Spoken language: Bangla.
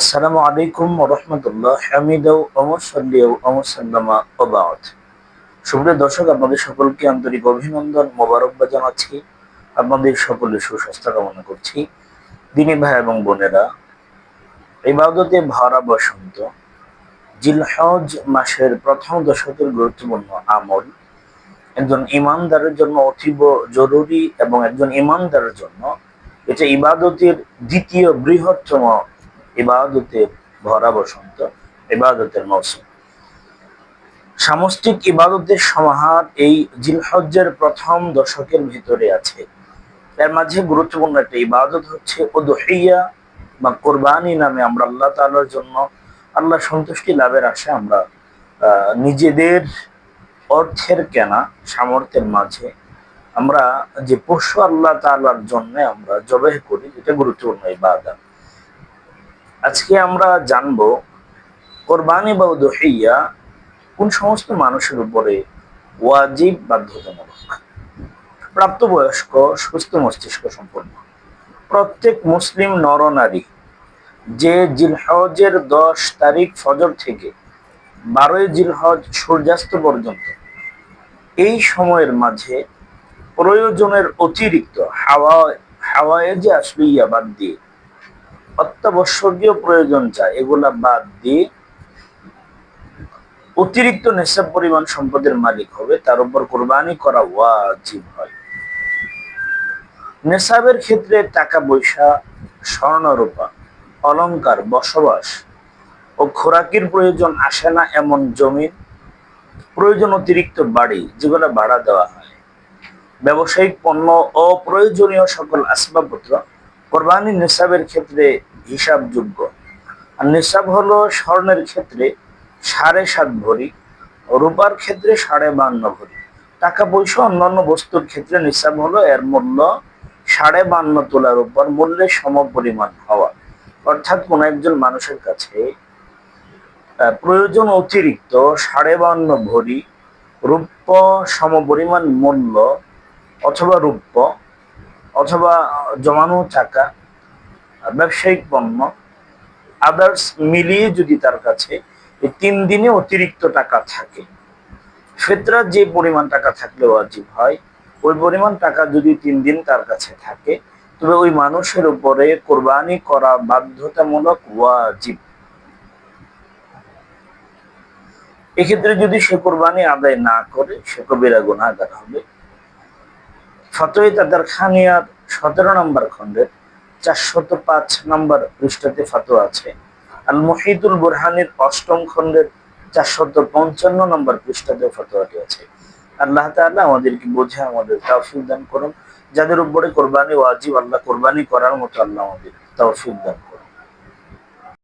আসসালামু আলাইকুম রহমতুল্লাহ হামিদাউ অমসাল্লিয়াউ অমসাল্লামা ওবাদ সুপ্রিয় দর্শক, আপনাদের সকলকে আন্তরিক অভিনন্দন, মোবারকবাদ জানাচ্ছি। আপনাদের সকলের সুস্বাস্থ্য কামনা করছি। দিনী ভাই এবং বোনেরা, ইবাদতে ভরা বসন্ত, জিলহজ মাসের প্রথম দশকের গুরুত্বপূর্ণ আমল, একজন ইমানদারের জন্য অতীব জরুরি এবং একজন ইমানদারের জন্য এটা ইবাদতের দ্বিতীয় বৃহত্তম ইবাদতের ভরা বসন্ত, ইবাদতের মৌসুম। সামষ্টিক ইবাদতের সমাহার এই জিলহজ্জের প্রথম দশকের ভিতরে আছে। এর মাঝে গুরুত্বপূর্ণ একটা ইবাদত হচ্ছে ওদহিয়া বা কোরবানি নামে আমরা আল্লাহ তালার জন্য, আল্লাহ সন্তুষ্টি লাভের আশা আমরা নিজেদের অর্থের কেনা সামর্থ্যের মাঝে আমরা যে পশু আল্লাহ তালার জন্য আমরা জবাই করি এটা গুরুত্বপূর্ণ ইবাদত। আজকে আমরা জানব কোরবানি বা উদহিয়া কোন সমস্ত মানুষের উপরে ওয়াজিব বাধ্যতামূলক? প্রাপ্তবয়স্ক, সুস্থ মস্তিষ্ক সম্পন্ন। প্রত্যেক মুসলিম নরনারী যে জিলহজের দশ তারিখ ফজর থেকে বারোই জিলহজ সূর্যাস্ত পর্যন্ত এই সময়ের মাঝে প্রয়োজনের অতিরিক্ত হাওয়া হাওয়ায় যে আসলে বাদ দিয়ে অত্যাবশ্যকীয় প্রয়োজন চায় এগুলা বাদ দিয়ে অতিরিক্ত নেশাব পরিমাণ সম্পদের মালিক হবে, তার উপর কোরবানি করা ওয়াজিব হয়। নেশাবের ক্ষেত্রে টাকা পয়সা, স্বর্ণরূপা অলঙ্কার বসবাস ও খোরাকির প্রয়োজন আসে না এমন জমিন প্রয়োজন অতিরিক্ত বাড়ি, যেগুলো ভাড়া দেওয়া হয়। ব্যবসায়িক পণ্য অপ্রয়োজনীয় সকল আসবাবপত্র কোরবানি নিসাবের ক্ষেত্রে হিসাবযোগ্য। আর নিসাব হলো স্বর্ণের ক্ষেত্রে সাড়ে সাত ভরি, রূপার ক্ষেত্রে সাড়ে বান্ন ভরি। টাকা পয়সা অন্যান্য বস্তুর ক্ষেত্রে নিসাব হলো এর মূল্য সাড়ে বান্ন তোলার উপর, মূল্যের সম পরিমাণ হওয়া। অর্থাৎ কোন একজন মানুষের কাছে প্রয়োজন অতিরিক্ত সাড়ে বান্ন ভরি রূপ্য সম পরিমাণ মূল্য অথবা রূপ্য অথবা জমানো টাকা ব্যবসায়িক পণ্য আদার্স মিলিয়ে যদি তার কাছে এই তিন দিনে অতিরিক্ত টাকা থাকে ফেতরা যে পরিমাণ টাকা থাকলে ওয়াজিব হয়, ওই পরিমাণ টাকা যদি তিন দিন তার কাছে থাকে, তবে ওই মানুষের উপরে কোরবানি করা বাধ্যতামূলক ওয়াজিব। এক্ষেত্রে যদি সে কোরবানি আদায় না করে, সে কবিরা গুণাগার হবে। ফতোয় তাদের খানিয়ার সতেরো নম্বর খণ্ডের চারশত পাঁচ নম্বর পৃষ্ঠাতে ফতো আছে। আল মহিদুল বুরহানের অষ্টম খণ্ডের চারশত পঞ্চান্ন নম্বর পৃষ্ঠাতে ফতোয়াটি আছে। আল্লাহ তাআলা আমাদেরকে বোঝে, আমাদের তাওফিক দান করুন। যাদের উপরে কোরবানি ওয়াজিব, আল্লাহ কোরবানি করার মতো আল্লাহ আমাদের তাওফিক দান করুন।